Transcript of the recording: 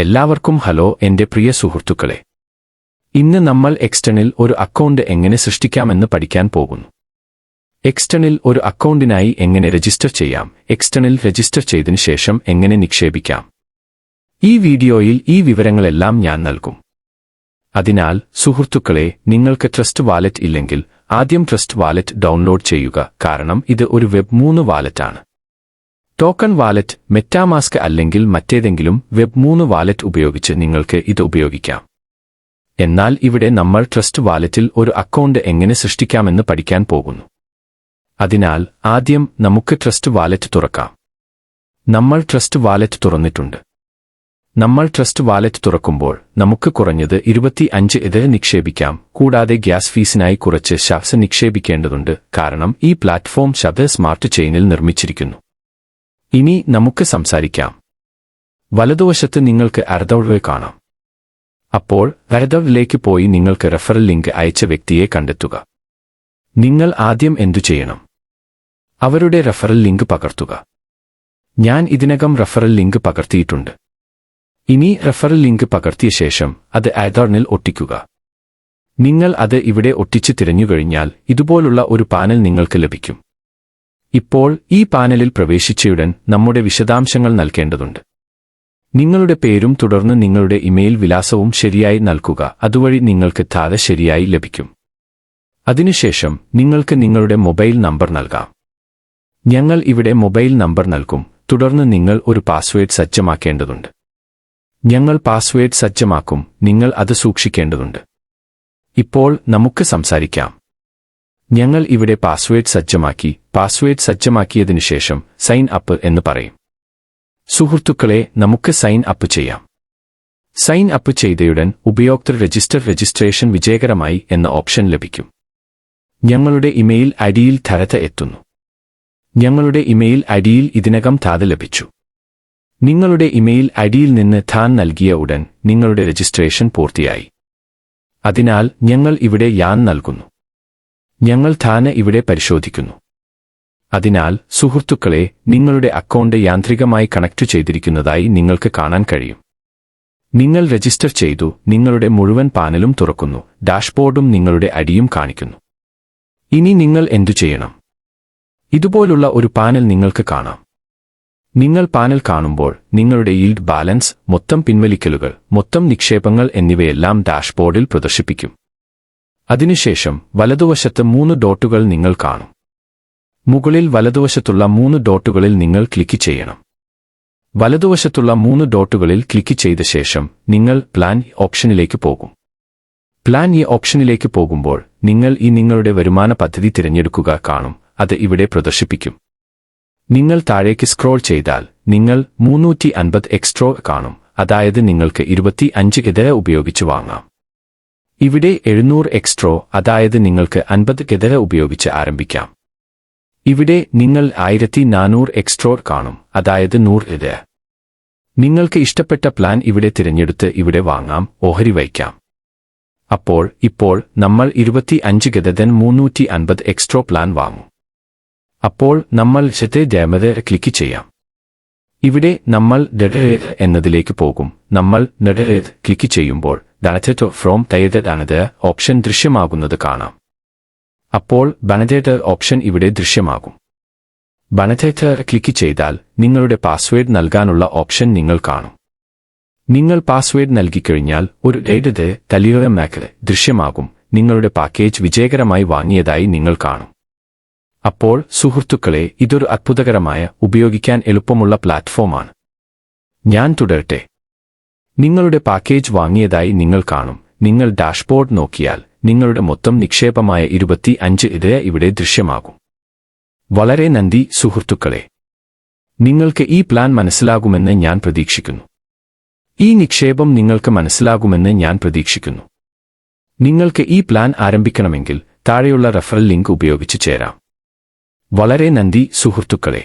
എല്ലാവർക്കും ഹലോ എന്റെ പ്രിയ സുഹൃത്തുക്കളെ. ഇന്ന് നമ്മൾ എക്സ്റ്റണിൽ ഒരു അക്കൗണ്ട് എങ്ങനെ സൃഷ്ടിക്കാമെന്ന് പഠിക്കാൻ പോകുന്നു. എക്സ്റ്റണിൽ ഒരു അക്കൗണ്ടിനായി എങ്ങനെ രജിസ്റ്റർ ചെയ്യാം എക്സ്റ്റണിൽ രജിസ്റ്റർ ചെയ്തതിന് ശേഷം എങ്ങനെ നിക്ഷേപിക്കാം. ഈ വീഡിയോയിൽ ഈ വിവരങ്ങളെല്ലാം ഞാൻ നൽകും. അതിനാൽ സുഹൃത്തുക്കളെ നിങ്ങൾക്ക് ട്രസ്റ്റ് വാലറ്റ് ഇല്ലെങ്കിൽ ആദ്യം ട്രസ്റ്റ് വാലറ്റ് ഡൗൺലോഡ് ചെയ്യുക കാരണം ഇത് ഒരു വെബ് മൂന്ന് വാലറ്റാണ്. ടോക്കൺ വാലറ്റ് മെറ്റാമാസ്ക് അല്ലെങ്കിൽ മറ്റേതെങ്കിലും വെബ് മൂന്ന് വാലറ്റ് ഉപയോഗിച്ച് നിങ്ങൾക്ക് ഇത് ഉപയോഗിക്കാം. എന്നാൽ ഇവിടെ നമ്മൾ ട്രസ്റ്റ് വാലറ്റിൽ ഒരു അക്കൗണ്ട് എങ്ങനെ സൃഷ്ടിക്കാമെന്ന് പഠിക്കാൻ പോകുന്നു. അതിനാൽ ആദ്യം നമുക്ക് ട്രസ്റ്റ് വാലറ്റ് തുറക്കാം. നമ്മൾ ട്രസ്റ്റ് വാലറ്റ് തുറന്നിട്ടുണ്ട്. നമ്മൾ ട്രസ്റ്റ് വാലറ്റ് തുറക്കുമ്പോൾ നമുക്ക് കുറഞ്ഞത് ഇരുപത്തി അഞ്ച് ഇത് നിക്ഷേപിക്കാം കൂടാതെ ഗ്യാസ് ഫീസിനായി കുറച്ച് ശാസ നിക്ഷേപിക്കേണ്ടതുണ്ട് കാരണം ഈ പ്ലാറ്റ്ഫോം ശബ്ദ സ്മാർട്ട് ചെയിനിൽ നിർമ്മിച്ചിരിക്കുന്നു. ഇനി നമുക്ക് സംസാരിക്കാം. വലതുവശത്ത് നിങ്ങൾക്ക് അർദൌഴ് കാണാം. അപ്പോൾ അർദൌവിലേക്ക് പോയി നിങ്ങൾക്ക് റെഫറൽ ലിങ്ക് അയച്ച വ്യക്തിയെ കണ്ടെത്തുക. നിങ്ങൾ ആദ്യം എന്തു ചെയ്യണം? അവരുടെ റെഫറൽ ലിങ്ക് പകർത്തുക. ഞാൻ ഇതിനകം റെഫറൽ ലിങ്ക് പകർത്തിയിട്ടുണ്ട്. ഇനി റെഫറൽ ലിങ്ക് പകർത്തിയ ശേഷം അത് ആഡോണിൽ ഒട്ടിക്കുക. നിങ്ങൾ അത് ഇവിടെ ഒട്ടിച്ച് തിരഞ്ഞുകഴിഞ്ഞാൽ ഇതുപോലുള്ള ഒരു പാനൽ നിങ്ങൾക്ക് ലഭിക്കും. ഇപ്പോൾ ഈ പാനലിൽ പ്രവേശിച്ചയുടൻ നമ്മുടെ വിശദാംശങ്ങൾ നൽകേണ്ടതുണ്ട്. നിങ്ങളുടെ പേരും തുടർന്ന് നിങ്ങളുടെ ഇമെയിൽ വിലാസവും ശരിയായി നൽകുക. അതുവഴി നിങ്ങൾക്ക് താഴെ ശരിയായി ലഭിക്കും. അതിനുശേഷം നിങ്ങൾക്ക് നിങ്ങളുടെ മൊബൈൽ നമ്പർ നൽകാം. ഞങ്ങൾ ഇവിടെ മൊബൈൽ നമ്പർ നൽകും. തുടർന്ന് നിങ്ങൾ ഒരു പാസ്വേഡ് സജ്ജമാക്കേണ്ടതുണ്ട്. ഞങ്ങൾ പാസ്വേഡ് സജ്ജമാക്കും. നിങ്ങൾ അത് സൂക്ഷിക്കേണ്ടതുണ്ട്. ഇപ്പോൾ നമുക്ക് സംസാരിക്കാം. ഞങ്ങൾ ഇവിടെ പാസ്വേഡ് സജ്ജമാക്കി പാസ്വേഡ് സജ്ജമാക്കിയതിനു ശേഷം സൈൻ അപ്പ് എന്ന് പറയും. സുഹൃത്തുക്കളെ നമുക്ക് സൈൻ അപ്പ് ചെയ്യാം. സൈൻ അപ്പ് ചെയ്തയുടൻ ഉപയോക്തൃ രജിസ്റ്റർ രജിസ്ട്രേഷൻ വിജയകരമായി എന്ന ഓപ്ഷൻ ലഭിക്കും. ഞങ്ങളുടെ ഇമെയിൽ അടിയിൽ ധരത എത്തുന്നു. ഞങ്ങളുടെ ഇമെയിൽ അടിയിൽ ഇതിനകം താത ലഭിച്ചു. നിങ്ങളുടെ ഇമെയിൽ ഐഡിയിൽ നിന്ന് ധാൻ നൽകിയ ഉടൻ നിങ്ങളുടെ രജിസ്ട്രേഷൻ പൂർത്തിയായി. അതിനാൽ ഞങ്ങൾ ഇവിടെ യാൻ നൽകുന്നു. ഞങ്ങൾ ധാന ഇവിടെ പരിശോധിക്കുന്നു. അതിനാൽ സുഹൃത്തുക്കളെ നിങ്ങളുടെ അക്കൗണ്ട് യാന്ത്രികമായി കണക്ട് ചെയ്തിരിക്കുന്നതായി നിങ്ങൾക്ക് കാണാൻ കഴിയും. നിങ്ങൾ രജിസ്റ്റർ ചെയ്തു നിങ്ങളുടെ മുഴുവൻ പാനലും തുറക്കുന്നു ഡാഷ്ബോർഡും നിങ്ങളുടെ അടിയും കാണിക്കുന്നു. ഇനി നിങ്ങൾ എന്തു ചെയ്യണം? ഇതുപോലുള്ള ഒരു പാനൽ നിങ്ങൾക്ക് കാണാം. നിങ്ങൾ പാനൽ കാണുമ്പോൾ നിങ്ങളുടെ ഈൽഡ് ബാലൻസ് മൊത്തം പിൻവലിക്കലുകൾ മൊത്തം നിക്ഷേപങ്ങൾ എന്നിവയെല്ലാം ഡാഷ്ബോർഡിൽ പ്രദർശിപ്പിക്കും. അതിനുശേഷം വലതുവശത്ത് മൂന്ന് ഡോട്ടുകൾ നിങ്ങൾ കാണും. മുകളിൽ വലതുവശത്തുള്ള മൂന്ന് ഡോട്ടുകളിൽ നിങ്ങൾ ക്ലിക്ക് ചെയ്യണം. വലതുവശത്തുള്ള മൂന്ന് ഡോട്ടുകളിൽ ക്ലിക്ക് ചെയ്ത ശേഷം നിങ്ങൾ പ്ലാൻ ഓപ്ഷനിലേക്ക് പോകും. പ്ലാൻ ഈ ഓപ്ഷനിലേക്ക് പോകുമ്പോൾ നിങ്ങൾ ഈ നിങ്ങളുടെ വരുമാന പദ്ധതി തിരഞ്ഞെടുക്കുക കാണും അത് ഇവിടെ പ്രദർശിപ്പിക്കും. നിങ്ങൾ താഴേക്ക് സ്ക്രോൾ ചെയ്താൽ നിങ്ങൾ മൂന്നൂറ്റി അൻപത് എക്സ്ട്രോ കാണും അതായത് നിങ്ങൾക്ക് ഇരുപത്തി അഞ്ച് ഇതര ഉപയോഗിച്ച് വാങ്ങാം. ഇവിടെ എഴുന്നൂറ് എക്സ്ട്രോ അതായത് നിങ്ങൾക്ക് അൻപത് ഗതര ഉപയോഗിച്ച് ആരംഭിക്കാം. ഇവിടെ നിങ്ങൾ ആയിരത്തി നാനൂറ് എക്സ്ട്രോ കാണും അതായത് നൂറ് ഇത് നിങ്ങൾക്ക് ഇഷ്ടപ്പെട്ട പ്ലാൻ ഇവിടെ തിരഞ്ഞെടുത്ത് ഇവിടെ വാങ്ങാം ഓഹരി വയ്ക്കാം. അപ്പോൾ ഇപ്പോൾ നമ്മൾ ഇരുപത്തി അഞ്ച് ഗതതൻ മൂന്നൂറ്റി അൻപത് എക്സ്ട്രോ പ്ലാൻ വാങ്ങും. അപ്പോൾ നമ്മൾ ശത്തെ ജയമത ക്ലിക്ക് ചെയ്യാം. ഇവിടെ നമ്മൾ ഡെഡറേത് എന്നതിലേക്ക് പോകും. നമ്മൾ നെഡറേത് ക്ലിക്ക് ചെയ്യുമ്പോൾ ഡണറ്റോ ഫ്രോം തയ്യതാണത് ഓപ്ഷൻ ദൃശ്യമാകുന്നത് കാണാം. അപ്പോൾ ബനജേറ്റർ ഓപ്ഷൻ ഇവിടെ ദൃശ്യമാകും. ബനജേറ്റർ ക്ലിക്ക് ചെയ്താൽ നിങ്ങളുടെ പാസ്വേഡ് നൽകാനുള്ള ഓപ്ഷൻ നിങ്ങൾ കാണും. നിങ്ങൾ പാസ്വേഡ് നൽകിക്കഴിഞ്ഞാൽ ഒരു ഡേറ്റത് തലിയോയ മാക്ക് ദൃശ്യമാകും. നിങ്ങളുടെ പാക്കേജ് വിജയകരമായി വാങ്ങിയതായി നിങ്ങൾ കാണും. അപ്പോൾ സുഹൃത്തുക്കളെ ഇതൊരു അത്ഭുതകരമായ ഉപയോഗിക്കാൻ എളുപ്പമുള്ള പ്ലാറ്റ്ഫോമാണ്. ഞാൻ തുടരട്ടെ. നിങ്ങളുടെ പാക്കേജ് വാങ്ങിയതായി നിങ്ങൾ കാണും. നിങ്ങൾ ഡാഷ്ബോർഡ് നോക്കിയാൽ നിങ്ങളുടെ മൊത്തം നിക്ഷേപമായ ഇരുപത്തി അഞ്ച് ഇവിടെ ദൃശ്യമാകും. വളരെ നന്ദി സുഹൃത്തുക്കളെ. നിങ്ങൾക്ക് ഈ പ്ലാൻ മനസ്സിലാകുമെന്ന് ഞാൻ പ്രതീക്ഷിക്കുന്നു. ഈ നിക്ഷേപം നിങ്ങൾക്ക് മനസ്സിലാകുമെന്ന് ഞാൻ പ്രതീക്ഷിക്കുന്നു. നിങ്ങൾക്ക് ഈ പ്ലാൻ ആരംഭിക്കണമെങ്കിൽ താഴെയുള്ള റെഫറൽ ലിങ്ക് ഉപയോഗിച്ച് ചേരാം. വളരെ നന്ദി സുഹൃത്തുക്കളെ.